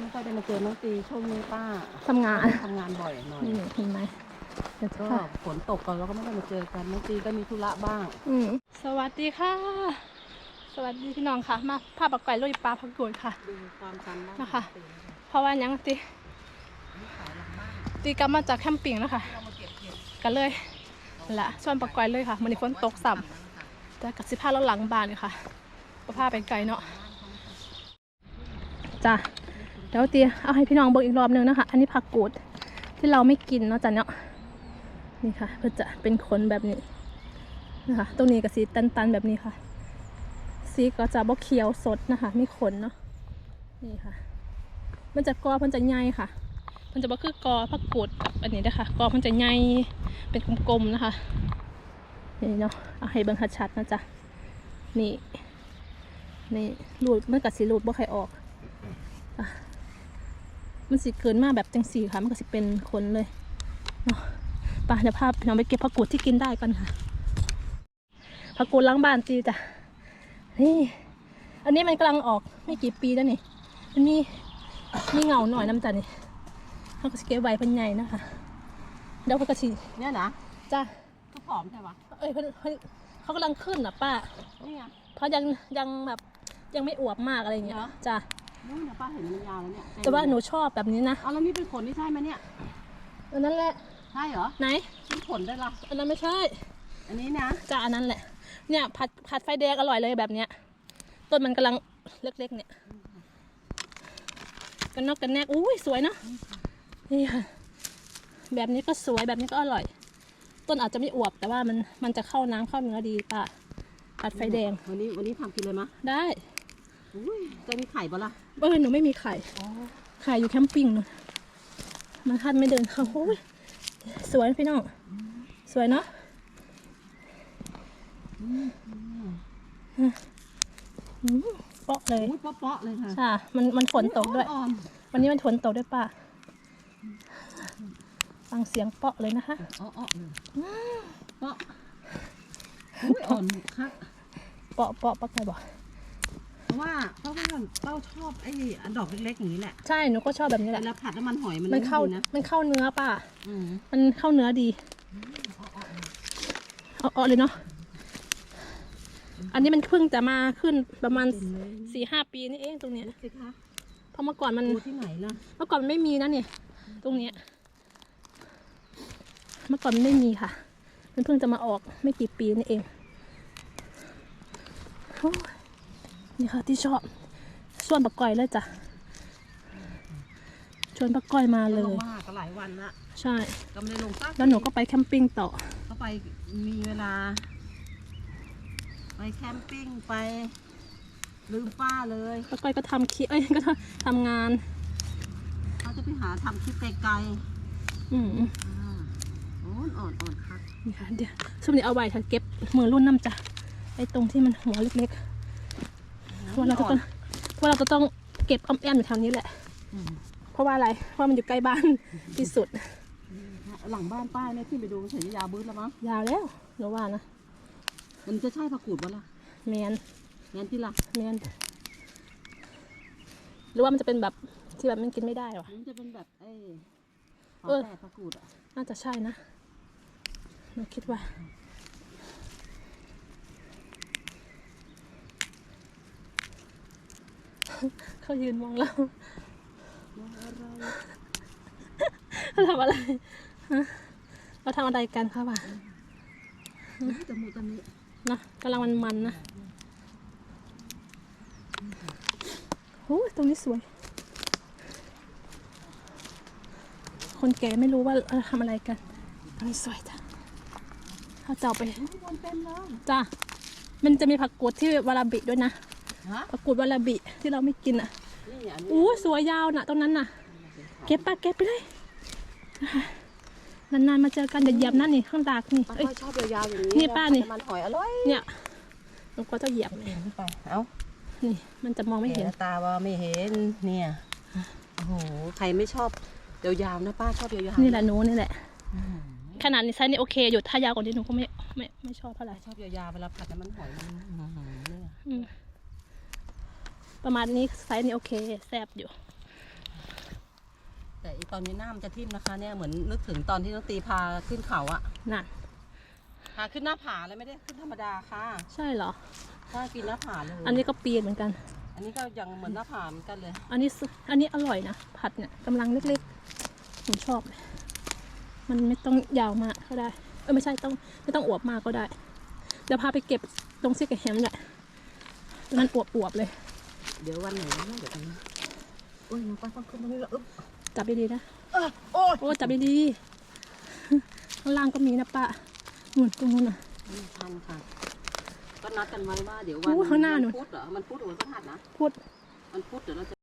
ไม่ค่อยได้มาเจอน้องตีช่วงนี้ป้าทำงาน ทำงานบ่อยหน่อย นี่เห็นไหมเดี๋ยวจะก็พาฝนตกก่อนเราก็ไม่ได้มาเจอกันน้องตีก็มีธุระบ้าง อืมสวัสดีค่ะ สวัสดีพี่น้องค่ะ มาพาปักไก่ลุยปลาพักกูดค่ะดูความชันบ้างนะคะ เพราะว่าหยังตีตีกลับมาจากแคมปิ้งแล้วค่ะเรามาเก็บเห็ดกันเลยนั่นละส่วนปักไก่เลยค่ะมันนี้ฝนตกสัมแต่กับสิพาเราหลังบ้านเลยค่ะก็พาไปไกลเนาะจ้ะเดี๋ยวตีเอาให้พี่น้องเบิกอีกรอบหนึงนะคะ อันนี้ผักกูดที่เราไม่กินเนาะจ้ะเนาะนี่ค่ะเพื่อจะเป็นขนแบบนี้นะคะตรงนี้ก็สีตันๆแบบนี้ค่ะ สีก็จะบ่เขียวสดนะคะไม่ขนเนาะนี่ค่ะ มันจะกอมันจะใหญ่ค่ะ มันจะบ่คือกอผักกูดแบบอันนี้นะคะกอมันจะใหญ่เป็นกลมๆนะคะนี่เนาะเอาให้เบิ่งชัดๆนะจ๊ะนี่นี่รูดมันกัสีรูดบ่ใครออกอะ มันสิเกินมาแบบจังสีค่ะ มันก็สิเป็นขนเลยเนาะไปเดี๋ยวพาพี่น้องไปเก็บผักกูดที่กินได้กันค่ะผักกูดล้างบ้านจีจ้ะนี่อันนี้มันกำลังออกไม่กี่ปีแล้วนี่มันมีมีเงาหน่อยน้ำตาลนี่เขาก็สเก็บไว้เพันใหญ่นะคะเดี๋ยวเขาก็สีเนี่ยนะจ้าก็ผอมใช่ปะเอ้ยเพิ่นเพิ่นเขากำลังขึ้นอะป้านี่ไงเพราะยังยังแบบยังไม่อวบมากอะไรอย่างเงี้ยเหรอจ้า นี่เนี่ยป้าเห็นมันยาวแล้วเนี่ยแต่ว่าหนูชอบแบบนี้นะเอาแล้วนี่เป็นขนนี่ใช่ไหมเนี่ยอันนั้นแหละใช่เหรอไหนเป็นขนได้ละอันนั้นไม่ใช่ อันนี้นะจ้าอันนั้นแหละ เนี่ยผัดผัดไฟแดงอร่อยเลยแบบเนี้ยต้นมันกำลังเล็กๆเนี่ยกันนอกกันแนกอุ้ยสวยเนอะนี่ค่ะแบบนี้ก็สวยแบบนี้ก็อร่อย ต้นอาจจะไม่อวบแต่ว่ามันมันจะเข้าน้ำเข้าเนื้อดีป่ะผัดไฟแดงวันนี้วันนี้ทำกินเลยมะได้ อุ้ยจะมีไข่ปะล่ะเออหนูไม่มีไข่ไข่อยู่แคมปิ้งนู่นมันทันไม่เดินเข้าโอ้ยสวยพี่น้องสวยเนาะเปาะเลยอุ้ยเปาะเลยค่ะใช่มันมันฝนตกด้วย วันนี้มันฝนตกด้วยป่ะฟังเสียงเปาะเลยนะคะอ่อนๆเลยเปาะอุ้ยอ่อนคักเปาะเปาะปักไงบอก ว่าเพราะว่าเต้าชอบไอ้อันดอกเล็กๆอย่างนี้แหละใช่หนูก็ชอบแบบนี้แหเวละลาผัดน้ำมันหอยมันมันเข้าดีนะมันเข้าเนื้อป่ะอืมมันเข้าเนื้อดีเอาเอาเลยเนาะอันนี้มันเพิ่งจะมาขึ้นประมาณสี่ห้าปีนี่เองตรงเนี้ยสิคะเพราะเมื่อก่อนมันดูที่ไหนล่ะเมื่อก่อนมันไม่มีนะเนี่ยตรงเนี้ยเมื่อก่อนมันไม่มีค่ะ มันเพิ่งจะมาออกไม่กี่ปีนี่เองโอ้ย นี่ค่ะที่ชอบชวนปะก้อยเลยจ้ะชวนปะก้อยมาเลลงยมาก็หลายวันละใช่ ก็ไม่ได้ลงสักแล้วหนูก็ไปแคมปิ้งต่อก็ไปมีเวลา ไปแคมปิ้งไป ลืมป้าเลยปะก้อยก็ทำคลิปเอ้ยก็ทำทำงาน เขาจะไปหาทำคลิปไกลอืมๆอ่าโอ้ยอ่อนอ่อนคักนี่ค่ะเดี๋ยวช่วงนี้เอาไว้ถ้าเก็บมือรุ่นน้ำจ้ะไอ้ตรงที่มันหัวเล็กๆ เพราะว่าเราจะต้องเพราะเราจะต้องเก็บอ้อมแอมอยู่แถวนี้แหละอืมเพราะว่าอะไร เพราะมันอยู่ใกล้บ้านที่สุด หลังบ้านป้าเนี่ยขึ้นไปดูเฉยยาวบื้นแล้วมั้ง ยาวแล้วหนูว่านะ มันจะใช่ผักกูดวะล่ะแมนงั้นที่ล่ะแมนหรือว่ามันจะเป็นแบบที่แบบมันกินไม่ได้หรอมันจะเป็นแบบเอ้ยหอเออมแต่ผักกูดอะ น่าจะใช่นะหนูคิดว่า เขายืนมองเราเราทำอะไรฮะเราทำอะไรกันคะบ่ะจมูกตอนนี้นะกำลังมันมันๆนะโอ้ยตรงนี้สวย คนแก่ไม่รู้ว่าเราทำอะไรกันตรงนี้สวยจ้ะเขาจะเอาไปคนเต็มเลยจ้ามันจะมีผักกูดที่วาราบิด้วยนะ ฮะผักกูดวาราบิที่เราไม่กินอะนี่อันนี้อู้สวยยาวน่ะตรงนั้นน่ะ เก็บปะเก็บไปเลยนะคะนานๆมาเจอกันอย่าเหยียบนั่นนี่ข้างดากนี่ป้าเอ้ย ชอบยาวๆอย่างนี้นี่ป้านี่ผัดำมันหอยอร่อยเนี่ยหนูก็จะเหยียบเห็นไปเอ้านี่มันจะมองไม่เห็นตาว่าไม่เห็นเนี่ยโอ้โหใครไม่ชอบยาวๆนะป้าชอบยาวๆนี่แหละหนูนี่แหละอืมขนาดนี้ไซส์นี่โอเคอยู่ถ้ายาวกว่านี้หนูก็ไม่ไม่ไม่ชอบเท่าไหร่ชอบยาวๆเวลาผัดน้ำมันหอยมันอื้อหือเนี่ย อืม ประมาณนี้ไซส์นี้โอเคแซ่บอยู่ตอนนี้หน้ามันจะทิ่มนะคะ เนี่ยเหมือนนึกถึงตอนที่น้องตีพาขึ้นเขาอะน่ะพาขึ้นหน้าผาเลยไม่ได้ขึ้นธรรมดาค่ะใช่เหรอใช่ปีนหน้าผาเลยอันนี้ก็ปีนเหมือนกัน อันนี้ก็ยังเหมือนหน้าผาเหมือนกันเลย อันนี้สุอันนี้อร่อยนะผัดเนี่ยกำลังเล็กๆผมชอบเลยมันไม่ต้องยาวมากก็ได้เออไม่ใช่ต้องไม่ต้องอวบมากก็ได้เดี๋ยวพาไปเก็บตรงซี่กับแฮมเนี่ยมันอวบๆเลย เดี๋ยววันไหนนะเดี๋ยวกันนะโอ้ยน้องป้าต้องขึ้นตรงนี้แล้วอึ๊บจับดีๆนะเออโอ้ยโอ้จับดีๆข้างล่างก็มีนะป้านู่นตรงนู้นน่ะ ไม่ทันค่ะ ก็นัดกันไว้ว่าเดี๋ยววัอู้ข้างหน้าหนูมัพุธเหรอมันพุธหรือวันพฤหัสนะพูด มันพุธเดี๋ยวเราจะ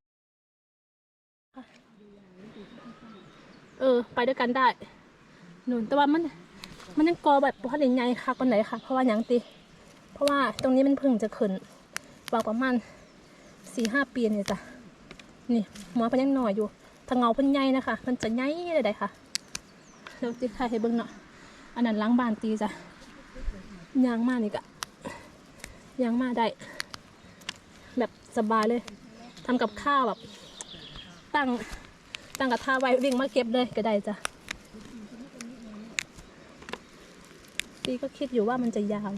เออ ไปด้วยกันได้นู่นแต่ว่ามัน มันยังกอแบบพัดใหญ่ๆค่ะคนไหนค่ะ เพราะว่าหยังตีเพราะว่าตรงนี้มันเพิ่งจะขึ้นวางประมาณ สี่ห้าปีเนี่ยจ้ะนี่หมอเพันยังหน่อยอยู่ถ้าเงาเพันใหญ่นะคะมันจะใหญ่เลยได้ค่ะเดี๋ยวตีถ่ายให้เบิ่งเนาะอันนั้นล้างบานตีจ้ะยางมากนี่กะยางมากได้ แบบสบายเลยทำกับข้าวแบบ ตั้งตั้งกระทะไว้วิ่งมาเก็บเลยก็ได้จ้ะตีก็คิดอยู่ว่ามันจะยาว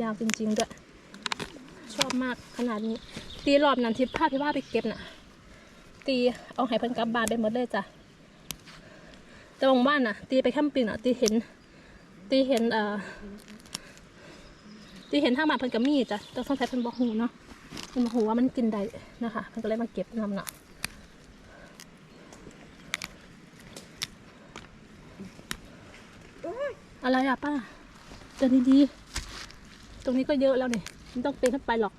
ยาวจริงๆด้วย ชอบมากขนาดนี้ ตีรอบนั้นที่พาพี่ว่าไปเก็บน่ะ ตีเอาให้เพิ่นกลับบ้านไปหมดเลยจ้ะแต่บางบ้านน่ะ ตีไปแคมปิ้งน่ะ ตีเห็น ตีเห็นเอ่อตีเห็นทางบ้านเพิ่นกับมีจ้ะแต่สงสัยเพิ่นบอกหูเนาะเพิ่นบอกหูว่ามันกินได้นะคะเพิ่นก็เลยมาเก็บนำน่ะอะไรอะป้าเดินดีๆตรงนี้ก็เยอะแล้วเนี่ย ไม่ต้องเป็นขึ้นไปหรอก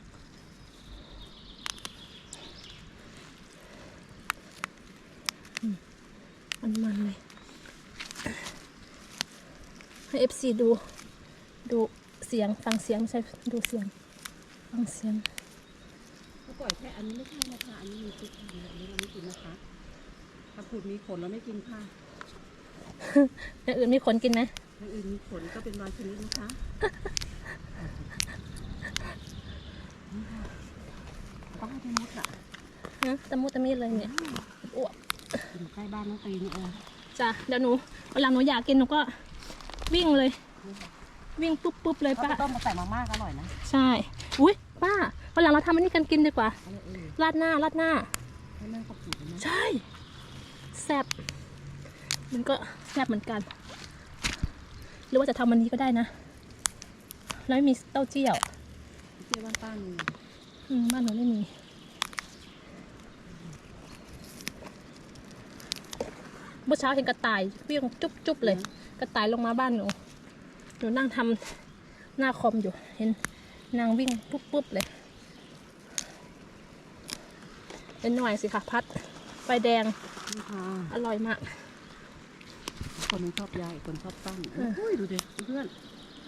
อืมมันๆเลย ให้เอฟซีดู ดูเสียง ฟังเสียงไม่ใช่ดูเสียง ฟังเสียงเขาปล่อยแค่อันนี้ไม่ใช่นะคะอันนี้มีพิษอันนี้อันนี้เราไม่กินนะคะถ้าผูดมีขนเราไม่กินค่ะอย่างอื่นมีขนกินไหมอย่างอื่นมีขนก็เป็นบางชนิดนะคะ ป้าจะมุดอะนะตะมุตะมีดเลยเนี่ยอ้วกอยู่ใกล้บ้านน้องตีนี่เองจ้ะเดี๋ยวหนูวันหลังหนูอยากกินหนูก็วิ่งเลย วิ่งปุ๊บปุ๊บเลยก็ป้าต้มมาใส่มาม่าก็อร่อยนะ ใช่ อุ้ยป้าวันหลังเราทำอันนี้กันกินดีกว่าอะไรเออราดหน้าราดหน้าให้แม่เขาผูดนะใช่ แซ่บ มันก็แซ่บเหมือนกัน หรือว่าจะทำวันนี้ก็ได้นะ แล้วไม่มีเต้าเจี้ยว เชื่อว่าป้ามีอืมบ้านหนูไม่มี เมื่อเช้าเห็นกระต่ายวิ่งจุ๊บจุ๊บเลย กระต่ายลงมาบ้านหนู หนูนั่งทำหน้าคอมอยู่ เห็นนางวิ่งปุ๊บปุ๊บเลย เป็นหน่อยสิค่ะพัด ไฟแดง นี่ค่ะอร่อยมาก คนหนึงชอบยายคนชอบตั้งเออโอ้ยดูดิเพื่อน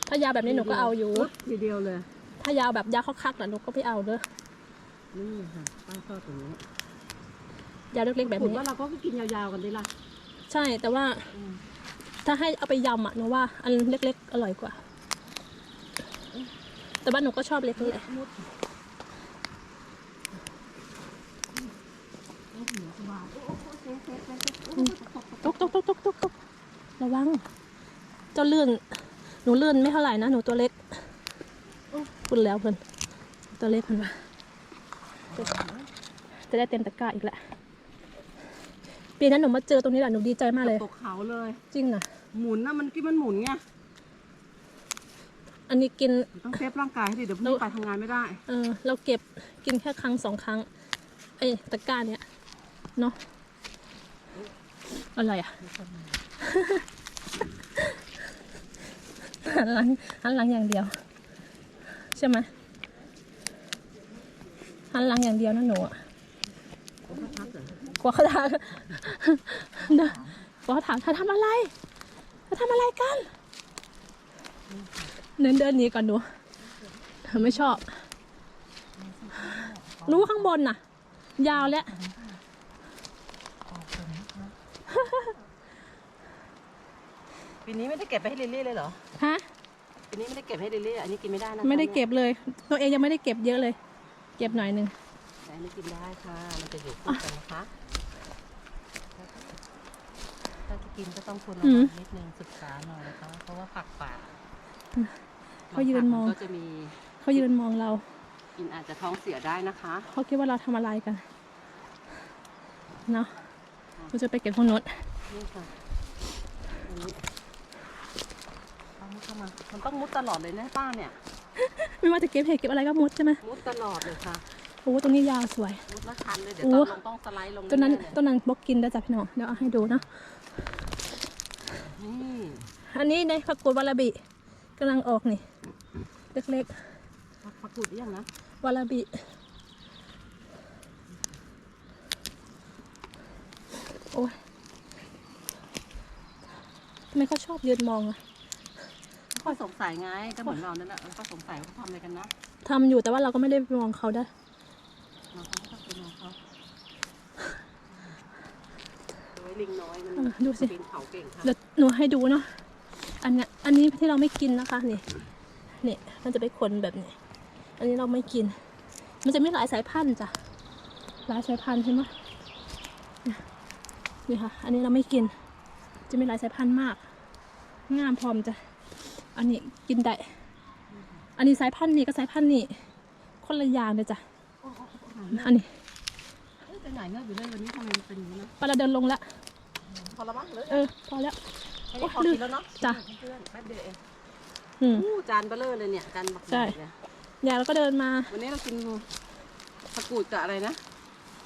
ถ้ายาวแบบนี้หนูก็เอาอยู่ปึ๊บทีเดียวเลย ถ้ายาวแบบยาวคักๆน่ะหนูก็ไม่เอาเด้อนี่ค่ะป้าชอบตรงนี้ยาวเล็กๆแบบผูดนี้ ว่าเราก็กินยาวๆกันดิล่ะใช่แต่ว่าถ้าให้เอาไปยำอะหนูว่า อันเล็กๆ อร่อยกว่า แต่บ้านหนูก็ชอบเล็กนี่แหละมุดโอ้โหสบายโอ้โหเซ็ตเซ็ตเซ็ตเซ็ตโอ้โหตกตกตกตกตกตกตกตกระวัง เจ้าเลื่อน หนูเลื่อนไม่เท่าไหร่นะ หนูตัวเล็ก คุณแล้วเพิ่นตัวเล็กเพิ่นว่าจะได้เต็มตะกร้าอีกแล้วปีนั้นหนูมาเจอตรงนี้แหละหนูดีใจมากเลย ตกเขาเลย จริงนะหมุนนะมันกินมันหมุนไงอันนี้กินต้องเซฟร่างกายให้ดีเดี๋ยวพรุ่งนี้ไปทำงานไม่ได้เออเราเก็บกินแค่ครั้งสองครั้งเอ้ยตะกร้าเนี้ยเนาะอะไรอะหันหลังหันหลังอย่างเดียวใช่ไหมหันหลังอย่างเดียวนะหนูอะเขาก็ทักเหรอกลัวเขาถามเด้อกลัวเขาถามเธอทำอะไรเธอทำอะไรกันเดินเดินหนีก่อนหนูเธอไม่ชอบ รู้ข้างบนน่ะ ยาวแล้วปีนี้ไม่ได้เก็บไปให้ลิลลี่เลยเหรอ ฮะ ปีนี้ไม่ได้เก็บให้ลิลลี่อันนี้กินไม่ได้นะไม่ได้เก็บเลย ตัวเองยังไม่ได้เก็บเยอะเลย เก็บหน่อยหนึงแต่อันนี้กินได้ค่ะ มันจะอยู่คู่กันนะคะ ถ้าจะกินก็ต้องควรระอืวัมงนิดนึงศึกษาหน่อยนะคะ เพราะว่าผักป่าเขายืนมองบผักก็จะมีเขายืนมองเรา กินอาจจะท้องเสียได้นะคะเขาคิดว่าเราทำอะไรกันเนาะเราจะไปเก็บของโน้ตนี่ค่ะอันนี้ เอามุดเข้ามา มันต้องมุดตลอดเลยนะป้าเนี่ย ไม่ว่าจะเก็บเห็ดเก็บอะไรก็มุดใช่ไหมมุดตลอดเลยค่ะโอ้ตรงนี้ยาวสวย มุดแล้วชันเลยเดี๋ยวโอ้ตอนลงต้องสไลด์ลงต้นนั้นแๆเลยต้นนั้นบล็อกกินได้จ้ะพี่น้อง เดี๋ยวเอาให้ดูนะนี่อันนี้ในผักกูดวาลาบิกำลังออกนี่ เล็กผักผักกุดหรือยังนะๆวาลาบิโอ้ยทำไมเขาชอบยืนมองอะ ก็สงสัยไงก็เหมือนเรานั่นแหละเออก็สงสัยว่าเขาทำอะไรกันนะทำอยู่แต่ว่าเราก็ไม่ได้มองเขาได้ เราก็ไม่ต้องไปมองเขาโดยลิงน้อยมันเออดูสิ ปีนเขาเก่งค่ะเดี๋ยวหนูให้ดูเนาะ อันเนี้ยอันนี้ที่เราไม่กินนะคะนี่นี่มันจะเป็นขนแบบนี้ อันนี้เราไม่กิน มันจะมีหลายสายพันธุ์จ้ะ หลายสายพันธุ์ใช่ไหมเนี่ยนี่ค่ะ อันนี้เราไม่กิน จะมีหลายสายพันธุ์มาก งามพร้อมจ้ะ อันนี้กินได้ อันนี้สายพันธุ์นี่ก็สายพันธุ์นี่คนละอย่างเลยจ้ะ อันนี้ไปไหนเนี่ยอยู่เลยวันนี้ทำไมมันเป็นอย่างนี้นะปลาเดินลงแล้วพอละมั้งเลยเออพอแล้วแค่นี้พอกินแล้วเนาะจ้ะเพื่อนแป๊บเดียวเองอืมจานเบลเลอร์เลยเนี่ยจานบักใช่เลยายเราก็เดินมา วันนี้เรากินผักกูดกับอะไรนะ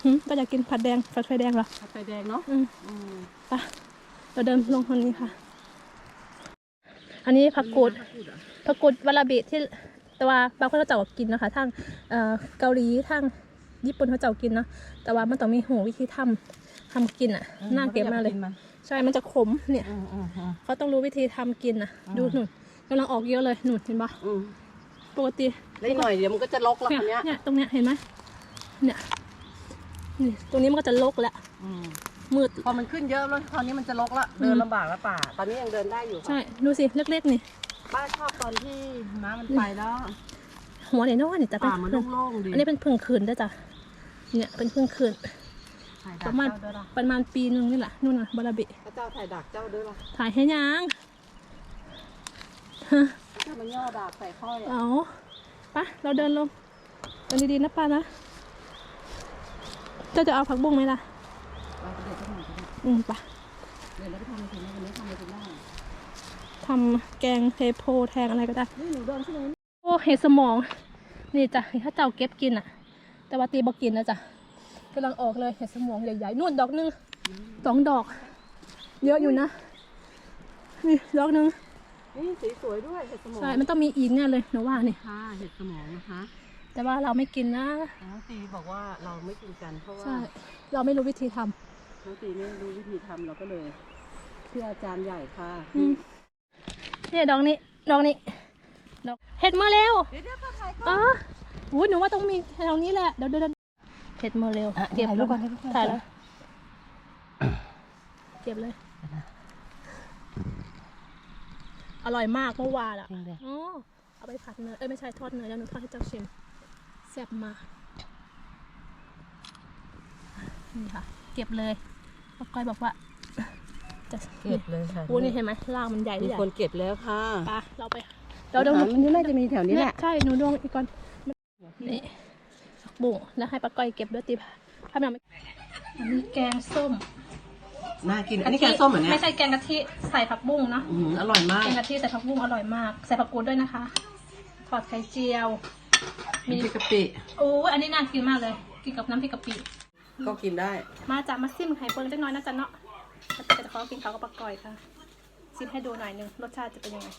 หืมก็อยากกินผัดแดงผัดไฟแดงเหรอผัดไฟแดงเนาะอืมอืมไปเราเดินลงทางนี้ค่ะ อันนี้ผักกูดผักกูดเหรอผักกูดวาลาบิที่แต่ว่าบางคนเขาเจ้าก็กินนะคะทางเอ่อเกาหลีทางญี่ปุ่นเขาเจ้ากินเนาะแต่ว่ามันต้องมีหูวิธีทำทำกินอะน่าเก็บมากเลยมันใช่มันจะขมเนี่ยอืมอืมอืมเขาต้องรู้วิธีทำกินนะดูหนุนกำลังออกเยอะเลยหนุนเห็นปะอืมปกติแล้วอีกหน่อยเดี๋ยวมันก็จะลกแล้วเนี่ยคนเนี้ยเนี่ยตรงเนี้ยเห็นไหมเนี่ยนี่ตรงนี้มันก็จะลกแล้วอื มมืด พอมันขึ้นเยอะแล้วคราวนี้มันจะลกละเดินลำบากแล้วป่า ตอนนี้ยังเดินได้อยู่ค่ะใช่ ดูสิ เล็กๆนี่ ป้าชอบตอนที่น้ำมันไปแล้วหัวเนี่ยน้อยนี่จะเป็นป่ามันโล่งๆดีอันนี้เป็นพึ่งคืนด้วยจ้ะเนี่ยเป็นพึ่งคืน ถ่ายปดักระมาณเจ้าด้วยล่ะประมาณปีนึงนี่แหละนู่นน่ะบาราบิพระเจ้าถ่ายดักเจ้าด้วยล่ะถ่ายให้ยังถ้ามันย่อดักใส่ข้อยเอาปะเราเดินลงเดินดีๆนะป้านะเจ้าจะเอาผักบุ้งไหมล่ะ อะไรกันอืมปะเดินแล้วไปทำอะไรกันวันนี้ทำอะไรกันบ้างทำแกงเทโพแทงอะไรก็ได้นี่หนูเดินขึ้นมาโอ้เห็ดสมอง นี่จ้ะถ้าเจ้าเก็บกินอะ แต่ว่าตีบอกินนะจ้ะกำลังออกเลยเห็ดสมองใหญ่ๆนู่นดอกหนึงสองดอก เยอะอยู่นะนี่ดอกหนึงนี่สีสวยด้วยเห็ดสมองใช่มันต้องมีอีกแน่เลยหนูว่านี่ค่ะเห็ดสมองนะคะ แต่ว่าเราไม่กินนะน้องตีบอกว่าเราไม่กินกันเพราะว่าใช่เราไม่รู้วิธีทำ น้องตีไม่รู้วิธีทำเราก็เลยเชื่ออาจารย์ใหญ่ค่ะอืมเนี่ยดอกนี้ดอกนี้ดอกเห็ดมาเร็วเดี๋ยวเดี๋ยวถ่ายอ๋ออุ้ยหนูว่าต้องมีแถวนี้แหละเดี๋ยวเดินเห็ดมาเร็วเก็บถ่ายรูปก่อนถ่ายแล้วเก็บเลย อร่อยมากเมื่อวานอะจริงเลยอ๋อเอาไปผัดเนยเอ้ยไม่ใช่ทอดเนยแล้วหนูทอดให้เจ้าชิมแซ่บมากนี่ค่ะ เก็บเลย ป้าก้อยบอกว่าจะเก็บเลยค่ะโอ้นี่เห็นไหมรากมันใหญ่มีใหญ่คนเก็บแล้วค่ะปะเราไปเราเดินมันน่าจะมีแถวนี้แหละใช่หนูดวงอีกก่อนนี่ผักบุ้งแล้วให้ป้าก้อยเก็บด้วยตีถ้าไม่เอาไม่อันนี้แกงส้มน่ากิน อันนี้แกงส้มเหรอเนี่ยไม่ใช่แกงกะทิใส่ผักบุ้งเนาะอืมอร่อยมาก แกงกะทิใส่ผักบุ้งอร่อยมาก ใส่ผักกูดด้วยนะคะ ทอดไข่เจียว มีมีพริกกะปิโอ้ยอันนี้น่ากินมากเลย กินกับน้ำพริกกะปิ ก็กินได้ มาจากมาซิมไข่เปิ้ลจักหน้อยนะจ๊ะเนาะแต่ขอกินเขาวกับปลาก่อยค่ะ ซิมให้ดูหน่อยหนึงรสชาติจะเป็นยังไง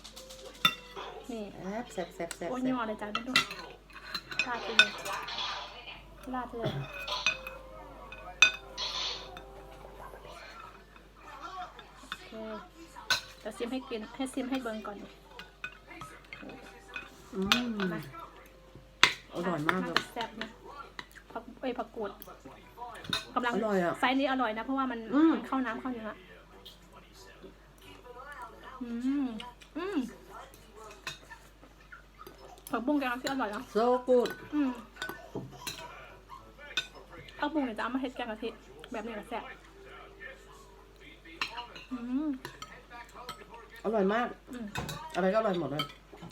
นี่ แซ่บแซ่บแซ่บแซ่บโอ้ยยอเลยจ้ะดูดูลาดไปเลยลาดไปเลยโอเคเดี๋ยวซิมให้กินให้ซิมให้เบิ้งก่อนอืมมาอร่อยมากเลยแซ่บนะผักเอ้ยผักกูด กำลังอร่อยอะไซส์นี้อร่อยนะ เพราะว่ามันอืม มันเข้าน้ำเข้าเนื้ออืมอืมผักบุ้งแกงที่อร่อยเนาะโซกูดอืมผักบุ้งเนี่ยจะเอามาเฮ็ดแกงกะทิแบบนี้ก็แซ่บอืมอร่อยมาก อืมอะไรก็อร่อยหมดเลย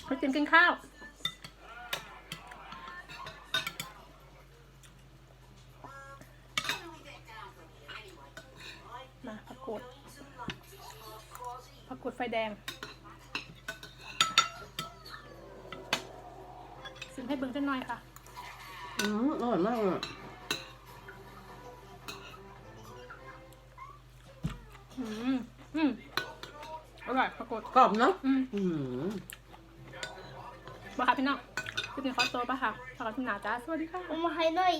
ไปกินกินข้าว กกูดผักกูดไฟแดงซิมให้เบิ้งจังหน่อยค่ะ อืมอร่อยมากเลยอะอืมอืมอร่อยผักกูดกรอบเนาะอืมอืมมาค่ะพี่น้องคลิปนี้ขอตัวไปค่ะฝากกับพี่หนาจ้าสวัสดีค่ะ เอามาให้หน่อย